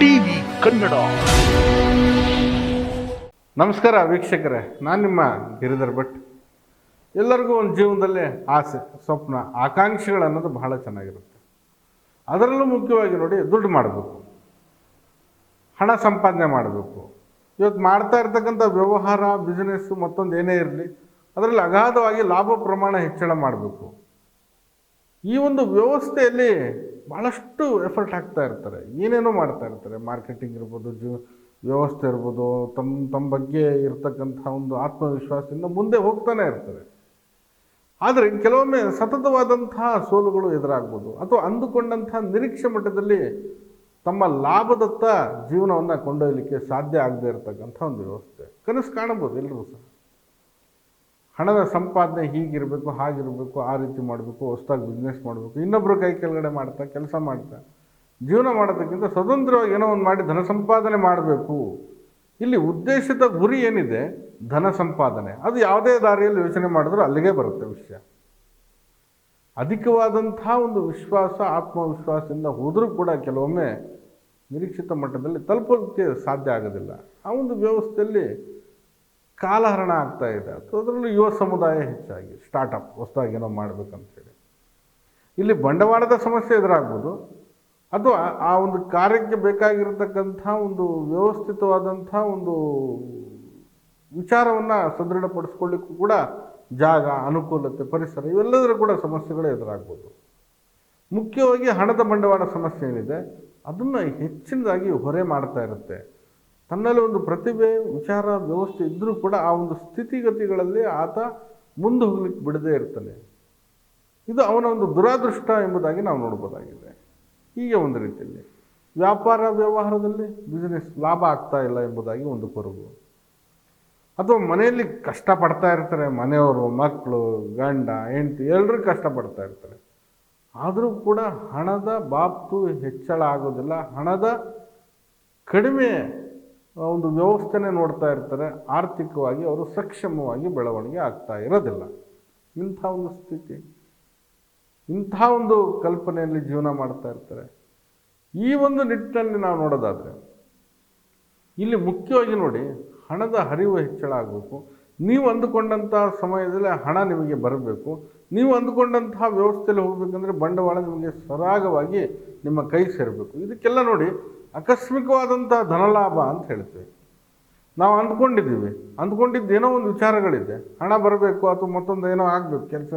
TV Kannada. ನಮಸ್ಕಾರ ವೀಕ್ಷಕರೇ, ನಾನು ನಿಮ್ಮ ಗಿರಿಧರ್ ಭಟ್. ಎಲ್ಲರಿಗೂ ಒಂದು ಜೀವನದಲ್ಲಿ ಆಸೆ, ಸ್ವಪ್ನ, ಆಕಾಂಕ್ಷೆಗಳು ಅನ್ನೋದು ಬಹಳ ಚೆನ್ನಾಗಿರುತ್ತೆ. ಅದರಲ್ಲೂ ಮುಖ್ಯವಾಗಿ ನೋಡಿ, ದುಡ್ಡು ಮಾಡಬೇಕು. ಹಣ ಸಂಪಾದನೆ ಮಾಡಬೇಕು. ಇವತ್ತು ಮಾಡ್ತಾ ಇರ್ತಕ್ಕಂಥ ವ್ಯವಹಾರ ಬಿಸ್ನೆಸ್ಸು ಮತ್ತೊಂದು ಏನೇ ಇರಲಿ, ಅದರಲ್ಲಿ ಅಗಾಧವಾಗಿ ಲಾಭ ಪ್ರಮಾಣ ಹೆಚ್ಚಳ ಮಾಡಬೇಕು. ಈ ಒಂದು ವ್ಯವಸ್ಥೆಯಲ್ಲಿ ಭಾಳಷ್ಟು ಎಫರ್ಟ್ ಹಾಕ್ತಾ ಇರ್ತಾರೆ. ಏನೇನೋ ಮಾಡ್ತಾ ಇರ್ತಾರೆ. ಮಾರ್ಕೆಟಿಂಗ್ ಇರ್ಬೋದು ಜೀವ ವ್ಯವಸ್ಥೆ ಇರ್ಬೋದು ತಮ್ಮ ತಮ್ಮ ಬಗ್ಗೆ ಇರ್ತಕ್ಕಂಥ ಒಂದು ಆತ್ಮವಿಶ್ವಾಸದಿಂದ ಮುಂದೆ ಹೋಗ್ತಾನೆ ಇರ್ತಾರೆ. ಆದರೆ ಕೆಲವೊಮ್ಮೆ ಸತತವಾದಂತಹ ಸೋಲುಗಳು ಎದುರಾಗ್ಬೋದು. ಅಥವಾ ಅಂದುಕೊಂಡಂಥ ನಿರೀಕ್ಷೆ ಮಟ್ಟದಲ್ಲಿ ತಮ್ಮ ಲಾಭದತ್ತ ಜೀವನವನ್ನು ಕೊಂಡೊಯ್ಯಲಿಕ್ಕೆ ಸಾಧ್ಯ ಆಗದೆ ಇರತಕ್ಕಂಥ ಒಂದು ವ್ಯವಸ್ಥೆ. ಕನಸು ಕಾಣ್ಬೋದು ಎಲ್ಲರೂ ಸಹ. ಹಣದ ಸಂಪಾದನೆ ಹೀಗಿರಬೇಕು, ಹಾಗಿರಬೇಕು, ಆ ರೀತಿ ಮಾಡಬೇಕು, ಹೊಸ್ದಾಗಿ ಬಿಸ್ನೆಸ್ ಮಾಡಬೇಕು. ಇನ್ನೊಬ್ಬರ ಕೈ ಕೆಳಗಡೆ ಮಾಡ್ತಾ, ಕೆಲಸ ಮಾಡ್ತಾ, ಜೀವನ ಮಾಡೋದಕ್ಕಿಂತ ಸ್ವತಂತ್ರವಾಗಿ ಏನೋ ಒಂದು ಮಾಡಿ ಧನ ಸಂಪಾದನೆ ಮಾಡಬೇಕು. ಇಲ್ಲಿ ಉದ್ದೇಶದ ಗುರಿ ಏನಿದೆ? ಧನ ಸಂಪಾದನೆ. ಅದು ಯಾವುದೇ ದಾರಿಯಲ್ಲಿ ಯೋಚನೆ ಮಾಡಿದ್ರೂ ಅಲ್ಲಿಗೆ ಬರುತ್ತೆ ವಿಷಯ. ಅಧಿಕವಾದಂಥ ಒಂದು ವಿಶ್ವಾಸ, ಆತ್ಮವಿಶ್ವಾಸದಿಂದ ಹೋದರೂ ಕೂಡ ಕೆಲವೊಮ್ಮೆ ನಿರೀಕ್ಷಿತ ಮಟ್ಟದಲ್ಲಿ ತಲುಪೋದಕ್ಕೆ ಸಾಧ್ಯ ಆಗೋದಿಲ್ಲ. ಆ ಒಂದು ವ್ಯವಸ್ಥೆಯಲ್ಲಿ ಕಾಲಹರಣ ಆಗ್ತಾ ಇದೆ. ಅಥವಾ ಅದರಲ್ಲೂ ಯುವ ಸಮುದಾಯ ಹೆಚ್ಚಾಗಿ ಸ್ಟಾರ್ಟಪ್ ಹೊಸದಾಗಿ ಏನೋ ಮಾಡಬೇಕಂತೇಳಿ. ಇಲ್ಲಿ ಬಂಡವಾಳದ ಸಮಸ್ಯೆ ಎದುರಾಗ್ಬೋದು. ಅಥವಾ ಆ ಒಂದು ಕಾರ್ಯಕ್ಕೆ ಬೇಕಾಗಿರತಕ್ಕಂಥ ಒಂದು ವ್ಯವಸ್ಥಿತವಾದಂಥ ಒಂದು ವಿಚಾರವನ್ನು ಸದೃಢಪಡಿಸ್ಕೊಳ್ಳಿಕ್ಕೂ ಕೂಡ ಜಾಗ, ಅನುಕೂಲತೆ, ಪರಿಸರ ಇವೆಲ್ಲದರ ಕೂಡ ಸಮಸ್ಯೆಗಳು ಎದುರಾಗ್ಬೋದು. ಮುಖ್ಯವಾಗಿ ಹಣದ ಬಂಡವಾಳ ಸಮಸ್ಯೆ ಏನಿದೆ ಅದನ್ನು ಹೆಚ್ಚಿನದಾಗಿ ಹೊರೆ ಮಾಡ್ತಾ ಇರುತ್ತೆ. ತನ್ನಲ್ಲಿ ಒಂದು ಪ್ರತಿಭೆ, ವಿಚಾರ, ವ್ಯವಸ್ಥೆ ಇದ್ದರೂ ಕೂಡ ಆ ಒಂದು ಸ್ಥಿತಿಗತಿಗಳಲ್ಲಿ ಆತ ಮುಂದೆ ಹೋಗ್ಲಿಕ್ಕೆ ಬಿಡದೇ ಇರ್ತಾನೆ ಇದು ಅವನ ಒಂದು ದುರಾದೃಷ್ಟ ಎಂಬುದಾಗಿ ನಾವು ನೋಡ್ಬೋದಾಗಿದೆ. ಹೀಗೆ ಒಂದು ರೀತಿಯಲ್ಲಿ ವ್ಯಾಪಾರ ವ್ಯವಹಾರದಲ್ಲಿ ಬಿಸ್ನೆಸ್ ಲಾಭ ಆಗ್ತಾ ಇಲ್ಲ ಎಂಬುದಾಗಿ ಒಂದು ಕೊರಗು. ಅಥವಾ ಮನೆಯಲ್ಲಿ ಕಷ್ಟಪಡ್ತಾ ಇರ್ತಾರೆ ಮನೆಯವರು, ಮಕ್ಕಳು, ಗಂಡ, ಹೆಂಡತಿ ಎಲ್ಲರೂ ಕಷ್ಟಪಡ್ತಾ ಇರ್ತಾರೆ. ಆದರೂ ಕೂಡ ಹಣದ ಬಾಬ್ತು ಹೆಚ್ಚಳ ಆಗೋದಿಲ್ಲ. ಹಣದ ಕಡಿಮೆ ಒಂದು ವ್ಯವಸ್ಥೆನೇ ನೋಡ್ತಾ ಇರ್ತಾರೆ. ಆರ್ಥಿಕವಾಗಿ ಅವರು ಸಕ್ಷಮವಾಗಿ ಬೆಳವಣಿಗೆ ಆಗ್ತಾ ಇರೋದಿಲ್ಲ. ಇಂಥ ಒಂದು ಸ್ಥಿತಿ. ಇಂಥ ಒಂದು ಕಲ್ಪನೆಯಲ್ಲಿ ಜೀವನ ಮಾಡ್ತಾ ಇರ್ತಾರೆ. ಈ ಒಂದು ನಿಟ್ಟಿನಲ್ಲಿ ನಾವು ನೋಡೋದಾದರೆ, ಇಲ್ಲಿ ಮುಖ್ಯವಾಗಿ ನೋಡಿ, ಹಣದ ಹರಿವು ಹೆಚ್ಚಳ ಆಗಬೇಕು. ನೀವು ಅಂದುಕೊಂಡಂಥ ಸಮಯದಲ್ಲಿ ಹಣ ನಿಮಗೆ ಬರಬೇಕು. ನೀವು ಅಂದುಕೊಂಡಂತಹ ವ್ಯವಸ್ಥೆಯಲ್ಲಿ ಹೋಗಬೇಕಂದ್ರೆ ಬಂಡವಾಳ ನಿಮಗೆ ಸರಾಗವಾಗಿ ನಿಮ್ಮ ಕೈ ಸೇರಬೇಕು. ಇದಕ್ಕೆಲ್ಲ ನೋಡಿ ಆಕಸ್ಮಿಕವಾದಂಥ ಧನಲಾಭ ಅಂತ ಹೇಳ್ತೀವಿ. ನಾವು ಅಂದ್ಕೊಂಡಿದ್ದೀವಿ. ಅಂದ್ಕೊಂಡಿದ್ದು ಏನೋ ಒಂದು ವಿಚಾರಗಳಿದೆ. ಹಣ ಬರಬೇಕು ಅಥವಾ ಮತ್ತೊಂದು ಏನೋ ಆಗಬೇಕು ಕೆಲಸ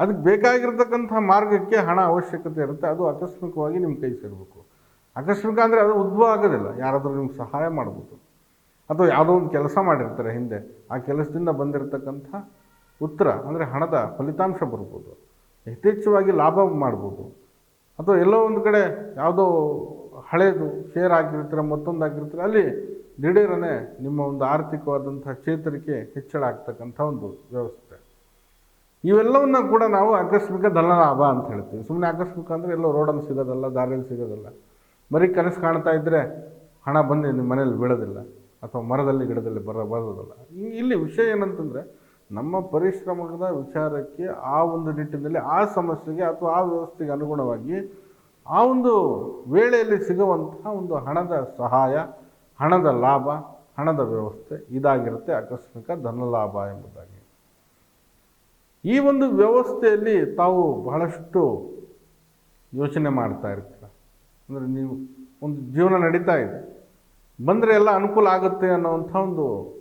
ಅದಕ್ಕೆ ಬೇಕಾಗಿರ್ತಕ್ಕಂಥ ಮಾರ್ಗಕ್ಕೆ ಹಣ ಅವಶ್ಯಕತೆ ಇರುತ್ತೆ. ಅದು ಆಕಸ್ಮಿಕವಾಗಿ ನಿಮ್ಮ ಕೈ ಸೇರಬೇಕು. ಆಕಸ್ಮಿಕ ಅಂದರೆ ಅದು ಉದ್ಭವ ಆಗೋದಿಲ್ಲ. ಯಾರಾದರೂ ನಿಮ್ಗೆ ಸಹಾಯ ಮಾಡ್ಬೋದು. ಅಥವಾ ಯಾವುದೋ ಒಂದು ಕೆಲಸ ಮಾಡಿರ್ತಾರೆ ಹಿಂದೆ. ಆ ಕೆಲಸದಿಂದ ಬಂದಿರತಕ್ಕಂಥ ಉತ್ತರ ಅಂದರೆ ಹಣದ ಫಲಿತಾಂಶ ಬರ್ಬೋದು. ಯಥೇಚ್ಛವಾಗಿ ಲಾಭ ಮಾಡ್ಬೋದು. ಅಥವಾ ಎಲ್ಲೋ ಒಂದು ಕಡೆ ಯಾವುದೋ ಹಳೇದು ಶೇರ್ ಆಗಿರ್ತೀರ ಅಲ್ಲಿ ದಿಢೀರನೆ ನಿಮ್ಮ ಒಂದು ಆರ್ಥಿಕವಾದಂಥ ಚೇತರಿಕೆ ಹೆಚ್ಚಳ ಆಗ್ತಕ್ಕಂಥ ಒಂದು ವ್ಯವಸ್ಥೆ. ಇವೆಲ್ಲವನ್ನ ಕೂಡ ನಾವು ಆಕಸ್ಮಿಕ ಧನಲಾಭ ಅಂತ ಹೇಳ್ತೀವಿ. ಸುಮ್ಮನೆ ಆಕಸ್ಮಿಕ ಅಂದರೆ ಎಲ್ಲೋ ರೋಡಲ್ಲಿ ಸಿಗೋದಲ್ಲ ದಾರಿಯಲ್ಲಿ ಸಿಗೋದಲ್ಲ. ಬರೀ ಕನಸು ಕಾಣ್ತಾ ಇದ್ದರೆ ಹಣ ಬಂದು ನಿಮ್ಮ ಮನೇಲಿ ಬೀಳೋದಿಲ್ಲ ಅಥವಾ ಮರದಲ್ಲಿ, ಗಿಡದಲ್ಲಿ ಬರ, ಬರೋದಿಲ್ಲ. ಇಲ್ಲಿ ವಿಷಯ ಏನಂತಂದರೆ ನಮ್ಮ ಪರಿಶ್ರಮದ ವಿಚಾರಕ್ಕೆ ಆ ಒಂದು ನಿಟ್ಟಿನಲ್ಲಿ ಆ ಸಮಸ್ಯೆಗೆ ಅಥವಾ ಆ ವ್ಯವಸ್ಥೆಗೆ ಅನುಗುಣವಾಗಿ ಆ ಒಂದು ವೇಳೆಯಲ್ಲಿ ಸಿಗುವಂತಹ ಒಂದು ಹಣದ ಸಹಾಯ, ಹಣದ ಲಾಭ, ಹಣದ ವ್ಯವಸ್ಥೆ ಇದಾಗಿರುತ್ತೆ ಆಕಸ್ಮಿಕ ಧನಲಾಭ ಎಂಬುದಾಗಿ. ಈ ಒಂದು ವ್ಯವಸ್ಥೆಯಲ್ಲಿ ತಾವು ಬಹಳಷ್ಟು ಯೋಚನೆ ಮಾಡ್ತಾ ಇರ್ತೀರ. ಅಂದರೆ ನೀವು ಒಂದು ಜೀವನ ನಡೀತಾ ಇದೆ. ಬಂದರೆ ಎಲ್ಲ ಅನುಕೂಲ ಆಗುತ್ತೆ ಅನ್ನೋವಂಥ ಒಂದು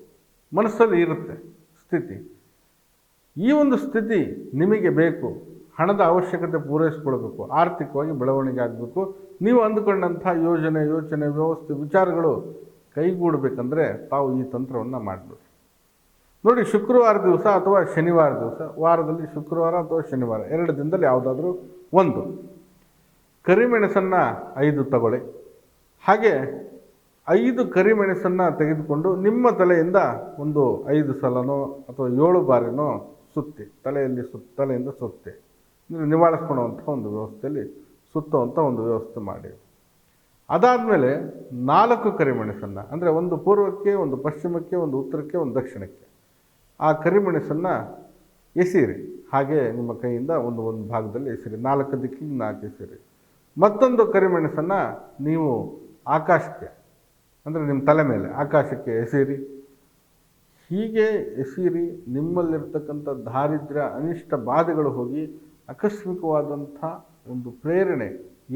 ಮನಸ್ಸಲ್ಲಿ ಇರುತ್ತೆ ಸ್ಥಿತಿ. ಈ ಒಂದು ಸ್ಥಿತಿ ನಿಮಗೆ ಬೇಕು. ಹಣದ ಅವಶ್ಯಕತೆ ಪೂರೈಸ್ಕೊಳ್ಬೇಕು, ಆರ್ಥಿಕವಾಗಿ ಬೆಳವಣಿಗೆ ಆಗಬೇಕು. ನೀವು ಅಂದುಕೊಂಡಂಥ ಯೋಜನೆ, ಯೋಚನೆ, ವ್ಯವಸ್ಥೆ, ವಿಚಾರಗಳು ಕೈಗೂಡಬೇಕಂದ್ರೆ ತಾವು ಈ ತಂತ್ರವನ್ನು ಮಾಡಬೇಕು. ನೋಡಿ, ಶುಕ್ರವಾರ ದಿವಸ ಅಥವಾ ಶನಿವಾರ ದಿವಸ, ವಾರದಲ್ಲಿ ಶುಕ್ರವಾರ ಅಥವಾ ಶನಿವಾರ, ಎರಡು ದಿನದಲ್ಲಿ ಯಾವುದಾದ್ರೂ ಒಂದು. ಕರಿಮೆಣಸನ್ನು ಐದು ತಗೊಳ್ಳಿ. ಹಾಗೆ ಐದು ಕರಿಮೆಣಸನ್ನು ತೆಗೆದುಕೊಂಡು ನಿಮ್ಮ ತಲೆಯಿಂದ ಒಂದು ಐದು ಸಲನೋ ಅಥವಾ ಏಳು ಬಾರಿನೋ ಸುತ್ತಿ, ತಲೆಯಲ್ಲಿ ಸುತ್ತ ತಲೆಯಿಂದ ಸುತ್ತಿ. ನಿವಾಳಿಸ್ಕೊಳ್ಳುವಂಥ ಒಂದು ವ್ಯವಸ್ಥೆಯಲ್ಲಿ ಸುತ್ತುವಂಥ ಒಂದು ವ್ಯವಸ್ಥೆ ಮಾಡಿ. ಅದಾದಮೇಲೆ ನಾಲ್ಕು ಕರಿಮೆಣಸನ್ನು, ಅಂದರೆ ಒಂದು ಪೂರ್ವಕ್ಕೆ, ಒಂದು ಪಶ್ಚಿಮಕ್ಕೆ, ಒಂದು ಉತ್ತರಕ್ಕೆ, ಒಂದು ದಕ್ಷಿಣಕ್ಕೆ, ಆ ಕರಿಮೆಣಸನ್ನು ಎಸೀರಿ. ಹಾಗೆ ನಿಮ್ಮ ಕೈಯಿಂದ ಒಂದು ಒಂದು ಭಾಗದಲ್ಲಿ ಎಸಿರಿ. ನಾಲ್ಕು ದಿಕ್ಕಿಗೆ ನಾಲ್ಕು ಎಸಿರಿ. ಮತ್ತೊಂದು ಕರಿಮೆಣಸನ್ನು ನೀವು ಆಕಾಶಕ್ಕೆ, ಅಂದರೆ ನಿಮ್ಮ ತಲೆ ಮೇಲೆ ಆಕಾಶಕ್ಕೆ ಎಸೀರಿ. ಹೀಗೆ ಎಸೀರಿ, ನಿಮ್ಮಲ್ಲಿರ್ತಕ್ಕಂಥ ದಾರಿದ್ರ್ಯ, ಅನಿಷ್ಟ ಬಾಧೆಗಳು ಹೋಗಿ ಆಕಸ್ಮಿಕವಾದಂಥ ಒಂದು ಪ್ರೇರಣೆ,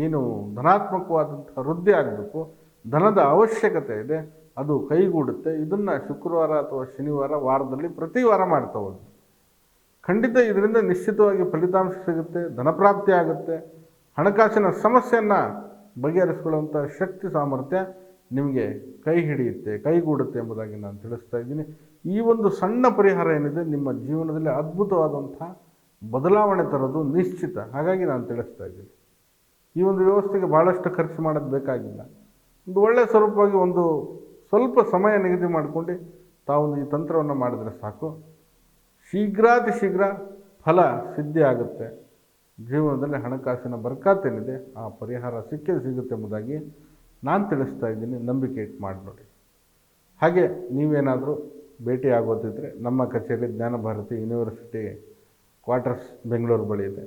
ಏನು ಧನಾತ್ಮಕವಾದಂಥ ವೃದ್ಧಿ ಆಗಬೇಕು, ಧನದ ಅವಶ್ಯಕತೆ ಇದೆ, ಅದು ಕೈಗೂಡುತ್ತೆ, ಇದನ್ನು ಶುಕ್ರವಾರ ಅಥವಾ ಶನಿವಾರ ವಾರದಲ್ಲಿ ಪ್ರತಿ ವಾರ ಮಾಡ್ತಾ ಹೋಗಿ. ಖಂಡಿತ ಇದರಿಂದ ನಿಶ್ಚಿತವಾಗಿ ಫಲಿತಾಂಶ ಸಿಗುತ್ತೆ, ಧನಪ್ರಾಪ್ತಿ ಆಗುತ್ತೆ. ಹಣಕಾಸಿನ ಸಮಸ್ಯೆಯನ್ನು ಬಗೆಹರಿಸ್ಕೊಳ್ಳುವಂಥ ಶಕ್ತಿ, ಸಾಮರ್ಥ್ಯ ನಿಮಗೆ ಕೈ ಹಿಡಿಯುತ್ತೆ ಕೈಗೂಡುತ್ತೆ ಎಂಬುದಾಗಿ ನಾನು ತಿಳಿಸ್ತಾ ಇದ್ದೀನಿ. ಈ ಒಂದು ಸಣ್ಣ ಪರಿಹಾರ ಏನಿದೆ, ನಿಮ್ಮ ಜೀವನದಲ್ಲಿ ಅದ್ಭುತವಾದಂಥ ಬದಲಾವಣೆ ತರೋದು ನಿಶ್ಚಿತ. ಹಾಗಾಗಿ ನಾನು ತಿಳಿಸ್ತಾ ಇದ್ದೀನಿ. ಈ ಒಂದು ವ್ಯವಸ್ಥೆಗೆ ಭಾಳಷ್ಟು ಖರ್ಚು ಮಾಡೋದು ಬೇಕಾಗಿಲ್ಲ. ಒಂದು ಒಳ್ಳೆಯ ಸ್ವರೂಪವಾಗಿ ಒಂದು ಸ್ವಲ್ಪ ಸಮಯ ನಿಗದಿ ಮಾಡಿಕೊಂಡು ತಾವೊಂದು ಈ ತಂತ್ರವನ್ನು ಮಾಡಿದರೆ ಸಾಕು. ಶೀಘ್ರಾತಿ ಶೀಘ್ರ ಫಲ ಸಿದ್ಧಿ ಆಗುತ್ತೆ. ಜೀವನದಲ್ಲಿ ಹಣಕಾಸಿನ ಬರ್ಕಾತೇನಿದೆ, ಆ ಪರಿಹಾರ ಸಿಕ್ಕೇ ಸಿಗುತ್ತೆ ಎಂಬುದಾಗಿ ನಾನು ತಿಳಿಸ್ತಾ ಇದ್ದೀನಿ. ನಂಬಿಕೆ ಇಟ್ಟು ಮಾಡಿ ನೋಡಿ ಹಾಗೆ ನೀವೇನಾದರೂ ಭೇಟಿ ಆಗೋದಿದ್ದರೆ ನಮ್ಮ ಕಚೇರಿ ಜ್ಞಾನ ಭಾರತಿ ಯೂನಿವರ್ಸಿಟಿ ಕ್ವಾರ್ಟರ್ಸ್ ಬೆಂಗಳೂರು ಬಳಿ ಇದೆ.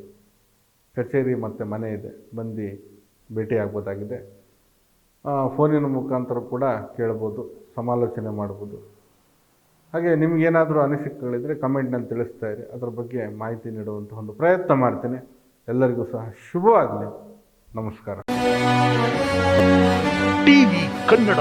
ಕಚೇರಿ ಮತ್ತು ಮನೆ ಇದೆ. ಬಂದು ಭೇಟಿಯಾಗ್ಬೋದಾಗಿದೆ ಫೋನಿನ ಮುಖಾಂತರ ಕೂಡ ಕೇಳ್ಬೋದು, ಸಮಾಲೋಚನೆ ಮಾಡ್ಬೋದು. ಹಾಗೆ ನಿಮಗೇನಾದರೂ ಅನಿಸಿಕೆಗಳಿದ್ದರೆ ಕಮೆಂಟ್ನಲ್ಲಿ ತಿಳಿಸ್ತಾ ಇರಿ. ಅದರ ಬಗ್ಗೆ ಮಾಹಿತಿ ನೀಡುವಂಥ ಒಂದು ಪ್ರಯತ್ನ ಮಾಡ್ತೀನಿ. ಎಲ್ಲರಿಗೂ ಸಹ ಶುಭವಾಗಲಿ. ನಮಸ್ಕಾರ. ಟಿವಿ ಕನ್ನಡ.